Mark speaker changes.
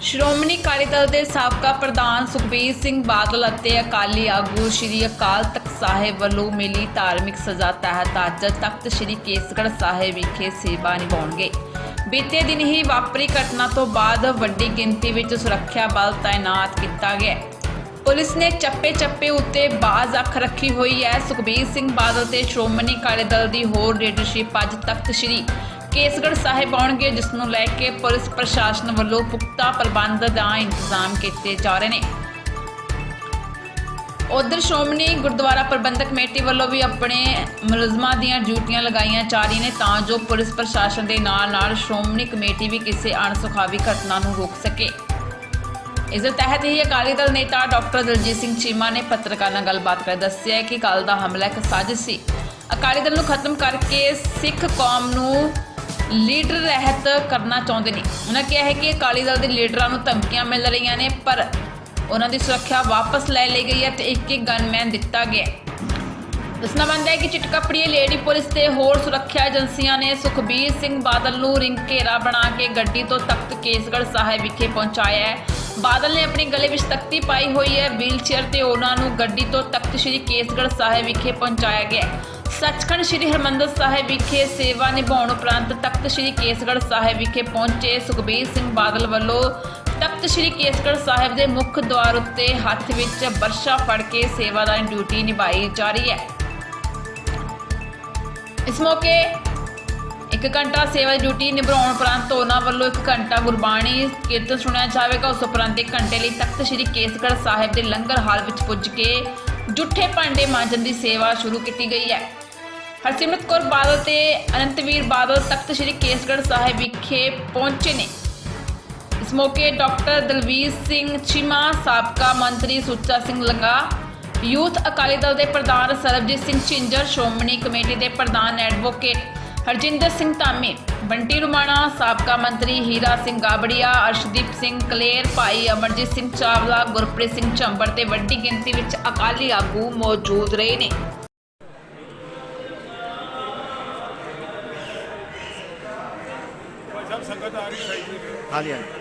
Speaker 1: ਸ਼੍ਰੋਮਣੀ ਅਕਾਲੀ ਦਲ ਦੇ ਸਾਬਕਾ ਪ੍ਰਧਾਨ ਸੁਖਬੀਰ ਸਿੰਘ ਬਾਦਲ ਅਤੇ ਅਕਾਲੀ ਆਗੂ ਸ਼੍ਰੀ ਅਕਾਲ ਤਖਤ ਸਾਹਿਬ ਵੱਲੋਂ ਮਿਲੀ ਧਾਰਮਿਕ ਸਜ਼ਾ ਤਹਿਤ ਅੱਜ ਤਖਤ ਸ਼੍ਰੀ ਕੇਸਗੜ੍ਹ ਸਾਹਿਬ ਵਿਖੇ ਸੇਵਾ ਨਿਭਾਉਣਗੇ। ਬੀਤੇ ਦਿਨ ਹੀ ਵਾਪਰੀ ਘਟਨਾ ਤੋਂ ਬਾਅਦ ਵੱਡੀ ਗਿਣਤੀ ਵਿੱਚ ਸੁਰੱਖਿਆ ਬਲ ਤਾਇਨਾਤ ਕੀਤਾ ਗਿਆ। ਪੁਲਿਸ ਨੇ ਚੱਪੇ-ਚੱਪੇ ਉੱਤੇ ਬਾਜ਼ ਅੱਖ ਰੱਖੀ ਹੋਈ ਹੈ। ਸੁਖਬੀਰ ਸਿੰਘ ਬਾਦਲ ਤੇ ਸ਼੍ਰੋਮਣੀ ਅਕਾਲੀ ਦਲ ਦੀ ਹੋਰ ਲੀਡਰਸ਼ਿਪ ਅੱਜ ਤਖਤ ਸ਼੍ਰੀ ਕੇਸਗੜ੍ਹ ਸਾਹਿਬ ਆਉਣਗੇ ਜਿਸ ਨੂੰ ਲੈ ਕੇ ਪੁਲਿਸ ਪ੍ਰਸ਼ਾਸਨ ਵੱਲੋਂ ਪੁਖਤਾ ਪ੍ਰਬੰਧ ਦਾ ਇੰਤਜ਼ਾਮ ਕੀਤੇ ਜਾ ਰਹੇ ਨੇ। ਉਧਰ ਸ਼੍ਰੋਮਣੀ ਗੁਰਦੁਆਰਾ ਪ੍ਰਬੰਧਕ ਕਮੇਟੀ ਵੱਲੋਂ ਵੀ ਆਪਣੇ ਮੁਲਜ਼ਮਾਂ ਦੀਆਂ ਡਿਊਟੀਆਂ ਲਗਾਈਆਂ ਜਾ ਰਹੀਆਂ ਨੇ, ਤਾਂ ਜੋ ਪੁਲਿਸ ਪ੍ਰਸ਼ਾਸਨ ਦੇ ਨਾਲ-ਨਾਲ ਸ਼੍ਰੋਮਣੀ ਕਮੇਟੀ ਵੀ ਕਿਸੇ ਅਣਸੁਖਾਵੀ ਘਟਨਾ ਨੂੰ ਰੋਕ ਸਕੇ। ਇਸ ਦੇ ਤਹਿਤ ਹੀ ਅਕਾਲੀ ਦਲ ਨੇਤਾ ਡਾਕਟਰ ਦਲਜੀਤ ਸਿੰਘ ਚੀਮਾ ਨੇ ਪੱਤਰਕਾਰਾਂ ਨਾਲ ਗੱਲਬਾਤ ਕਰ ਦੱਸਿਆ ਕਿ ਕੱਲ ਦਾ ਹਮਲਾ ਇੱਕ ਸਾਜ਼ਿਸ਼ ਸੀ। ਅਕਾਲੀ ਦਲ ਨੂੰ ਖਤਮ ਕਰਕੇ ਸਿੱਖ ਕੌਮ ਨੂੰ ਲੀਡਰ ਰਹਿਤ ਕਰਨਾ ਚਾਹੁੰਦੇ ਨੇ। ਉਹਨਾਂ ਕਿਹਾ ਹੈ ਕਿ ਅਕਾਲੀ ਦਲ ਦੇ ਲੀਡਰਾਂ ਨੂੰ ਧਮਕੀਆਂ ਮਿਲ ਰਹੀਆਂ ਨੇ, ਪਰ ਉਹਨਾਂ ਦੀ ਸੁਰੱਖਿਆ ਵਾਪਸ ਲੈ ਲਈ ਗਈ ਹੈ ਤੇ ਇੱਕ ਇੱਕ ਗਨਮੈਨ ਦਿੱਤਾ ਗਿਆ ਦੱਸਣਾ ਬੰਦਾ ਹੈ ਕਿ ਚਿਟਕਪੜੀਏ ਲੇਡੀ ਪੁਲਿਸ ਤੇ ਹੋਰ ਸੁਰੱਖਿਆ ਏਜੰਸੀਆਂ ਨੇ ਸੁਖਬੀਰ ਸਿੰਘ ਬਾਦਲ ਨੂੰ ਰਿੰਗ ਘੇਰਾ ਬਣਾ ਕੇ ਗੱਡੀ ਤੋਂ ਤਖਤ ਕੇਸਗੜ੍ਹ ਸਾਹਿਬ ਵਿਖੇ ਪਹੁੰਚਾਇਆ ਹੈ। ਬਾਦਲ ਨੇ ਆਪਣੀ ਗਲੇ ਵਿੱਚ ਤਖਤੀ ਪਾਈ ਹੋਈ ਹੈ। ਵੀਲ ਤੇ ਉਹਨਾਂ ਨੂੰ ਗੱਡੀ ਤੋਂ ਤਖਤ ਸ੍ਰੀ ਕੇਸਗੜ੍ਹ ਸਾਹਿਬ ਵਿਖੇ ਪਹੁੰਚਾਇਆ ਗਿਆ। ਸੱਚਖੰਡ ਸ੍ਰੀ ਹਰਮੰਦਰ ਸਾਹਿਬ ਵਿਖੇ ਸੇਵਾ ਨਿਭਾਉਣ ਉਪਰੰਤ ਤਖਤ ਸ੍ਰੀ ਕੇਸਗੜ੍ਹ ਸਾਹਿਬ ਵਿਖੇ ਪਹੁੰਚੇ ਸੁਖਬੀਰ ਸਿੰਘ ਬਾਦਲ ਵੱਲੋਂ ਤਖਤ ਸ੍ਰੀ ਕੇਸਗੜ੍ਹ ਸਾਹਿਬ ਦੇ ਮੁੱਖ ਦੁਆਰ ਉੱਤੇ ਹੱਥ ਵਿੱਚ ਬਰਸ਼ਾ ਫੜ ਕੇ ਸੇਵਾਦਾਰੀ ਡਿਊਟੀ ਨਿਭਾਈ ਜਾ ਰਹੀ ਹੈ। ਇਸ ਮੌਕੇ ਇੱਕ ਘੰਟਾ ਸੇਵਾ ਦੀ ਡਿਊਟੀ ਨਿਭਾਉਣ ਉਪਰੰਤ ਉਹਨਾਂ ਵੱਲੋਂ ਇੱਕ ਘੰਟਾ ਗੁਰਬਾਣੀ ਕੀਰਤਨ ਸੁਣਿਆ ਜਾਵੇਗਾ। ਉਸ ਉਪਰੰਤ ਇੱਕ ਘੰਟੇ ਲਈ ਤਖਤ ਸ੍ਰੀ ਕੇਸਗੜ੍ਹ ਸਾਹਿਬ ਦੇ ਲੰਗਰ ਹਾਲ ਵਿੱਚ ਪੁੱਜ ਕੇ ਜੁੱਠੇ ਭਾਂਡੇ ਮਾਂਜਣ ਦੀ ਸੇਵਾ ਸ਼ੁਰੂ ਕੀਤੀ ਗਈ ਹੈ। ਹਰਸਿਮਰਤ ਕੌਰ ਬਾਦਲ ਤੇ ਅਨੰਤਵੀਰ ਬਾਦਲ ਤਖਤ ਸ੍ਰੀ ਕੇਸਗੜ੍ਹ ਸਾਹਿਬ ਵਿਖੇ ਪਹੁੰਚੇ ਨੇ। ਇਸ ਮੌਕੇ ਡਾਕਟਰ ਦਲਵੀਰ ਸਿੰਘ ਚੀਮਾ, ਸਾਬਕਾ ਮੰਤਰੀ ਸੁੱਚਾ ਸਿੰਘ ਲੰਗਾ, ਯੂਥ ਅਕਾਲੀ ਦਲ ਦੇ ਪ੍ਰਧਾਨ ਸਰਬਜੀਤ ਸਿੰਘ ਝਿੰਜਰ, ਸ਼੍ਰੋਮਣੀ ਕਮੇਟੀ ਦੇ ਪ੍ਰਧਾਨ ਐਡਵੋਕੇਟ ਹਰਜਿੰਦਰ ਸਿੰਘ ਧਾਮੀ ਬੰਟੀ ਰੁਮਾਣਾ ਸਾਬਕਾ ਮੰਤਰੀ ਹੀਰਾ ਸਿੰਘ ਗਾਬੜੀਆ ਅਰਸ਼ਦੀਪ ਸਿੰਘ ਕਲੇਰ ਭਾਈ ਅਮਰਜੀਤ ਸਿੰਘ ਚਾਵਲਾ ਗੁਰਪ੍ਰੀਤ ਸਿੰਘ ਝੰਬਰ ਤੇ ਵੱਡੀ ਗਿਣਤੀ ਵਿੱਚ ਅਕਾਲੀ ਆਗੂ ਮੌਜੂਦ ਰਹੇ ਨੇ।
Speaker 2: ਸੰਗਤ ਆ ਰਹੀ
Speaker 3: ਹਾਂਜੀ ਹਾਂਜੀ।